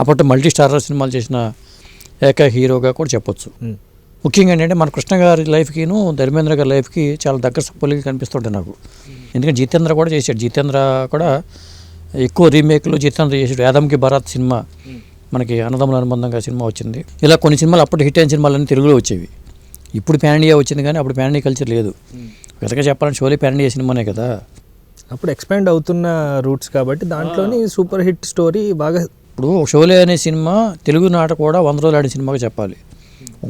అప్పట్లో multi starrer సినిమాలు చేసిన ఏక హీరోగా కూడా చెప్పొచ్చు. ముఖ్యంగా ఏంటంటే మన కృష్ణ గారి లైఫ్కిను ధర్మేంద్ర గారి లైఫ్కి చాలా దగ్గర పోలిక కనిపిస్తుంటాయి నాకు. ఎందుకంటే జితేంద్ర కూడా చేశాడు. జితేంద్ర కూడా ఎక్కువ రీమేక్లు జితేంద్ర చేసాడు యాదమ్కి భరత్ సినిమా మనకి అన్నదమ్ముల అనుబంధంగా సినిమా వచ్చింది. ఇలా కొన్ని సినిమాలు అప్పుడు హిట్ అయిన సినిమాలన్నీ తెలుగులో వచ్చేవి. ఇప్పుడు ఇండియా వచ్చింది కానీ అప్పుడు ఇండియా కల్చర్ లేదు. విధంగా చెప్పాలంటే షోలే ఇండియా సినిమానే కదా. అప్పుడు ఎక్స్పాండ్ అవుతున్న రూట్స్ కాబట్టి దాంట్లోని సూపర్ హిట్ స్టోరీ బాగా ఇప్పుడు షోలే అనే సినిమా తెలుగు నాట కూడా వంద రోజులు ఆడిన సినిమాగా చెప్పాలి.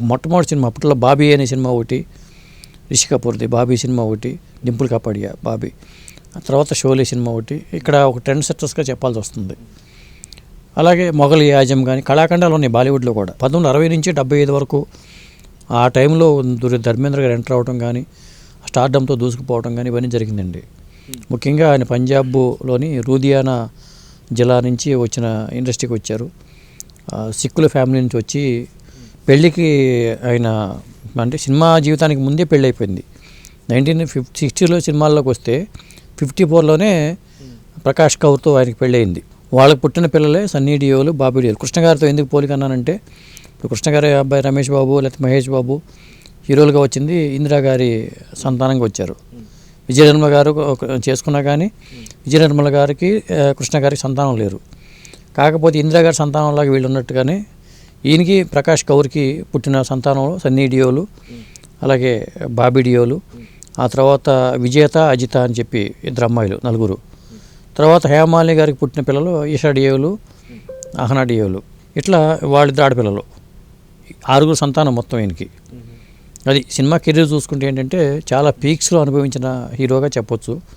మొట్టమొదటి సినిమా అప్పట్లో బాబీ అనే సినిమా ఒకటి రిషి కపూర్ది బాబీ సినిమా ఒకటి డింపుల్ కాపాడియా బాబీ. ఆ తర్వాత షోలే సినిమా ఒకటి. ఇక్కడ ఒక ట్రెండ్ సెట్టర్స్గా చెప్పాల్సి వస్తుంది. అలాగే మొఘల్ యాజం కానీ కళాఖండాలు ఉన్నాయి బాలీవుడ్లో కూడా. పంతొమ్మిది అరవై నుంచి డెబ్బై ఐదు వరకు ఆ టైంలో దుర్ ధర్మేంద్ర గారు ఎంటర్ అవడం కానీ స్టార్డంతో దూసుకుపోవడం కానీ ఇవన్నీ జరిగిందండి. ముఖ్యంగా ఆయన పంజాబ్లోని రూదియానా జిల్లా నుంచి వచ్చిన ఇండస్ట్రీకి వచ్చారు. సిక్కుల ఫ్యామిలీ నుంచి వచ్చి పెళ్ళికి ఆయన అంటే సినిమా జీవితానికి ముందే పెళ్ళి అయిపోయింది. నైన్టీన్ ఫిఫ్టీ సిక్స్టీలో సినిమాల్లోకి వస్తే ఫిఫ్టీ ఫోర్లోనే ప్రకాష్ కౌర్తో ఆయనకి పెళ్ళయింది వాళ్ళకి పుట్టిన పిల్లలే సన్నీ డియోలు బాబీ డియోలు. కృష్ణగారితో ఎందుకు పోలికన్నానంటే ఇప్పుడు కృష్ణగారి అబ్బాయి రమేష్ బాబు లేకపోతే మహేష్ బాబు హీరోలుగా వచ్చింది ఇందిరా గారి సంతానంగా వచ్చారు. విజయ నిర్మల గారు చేసుకున్నా కానీ విజయ నిర్మల గారికి కృష్ణ గారికి సంతానం లేరు. కాకపోతే ఇందిరా గారి సంతానంలాగా వీళ్ళు ఉన్నట్టుగానే ఈయనకి ప్రకాష్ కౌర్కి పుట్టిన సంతానంలో సన్నీ డియోలు అలాగే బాబీ డియోలు ఆ తర్వాత విజేత అజిత అని చెప్పి ఇద్దరు అమ్మాయిలు నలుగురు. తర్వాత హేమాలిని గారికి పుట్టిన పిల్లలు ఈషా డియోలు అహనా డియోలు. ఇట్లా వాళ్ళిద్దరు ఆడపిల్లలు. ఆరుగురు సంతానం మొత్తం ఈయనకి. అది సినిమా కెరీర్ చూసుకుంటే ఏంటంటే చాలా పీక్స్లో అనుభవించిన హీరోగా చెప్పొచ్చు.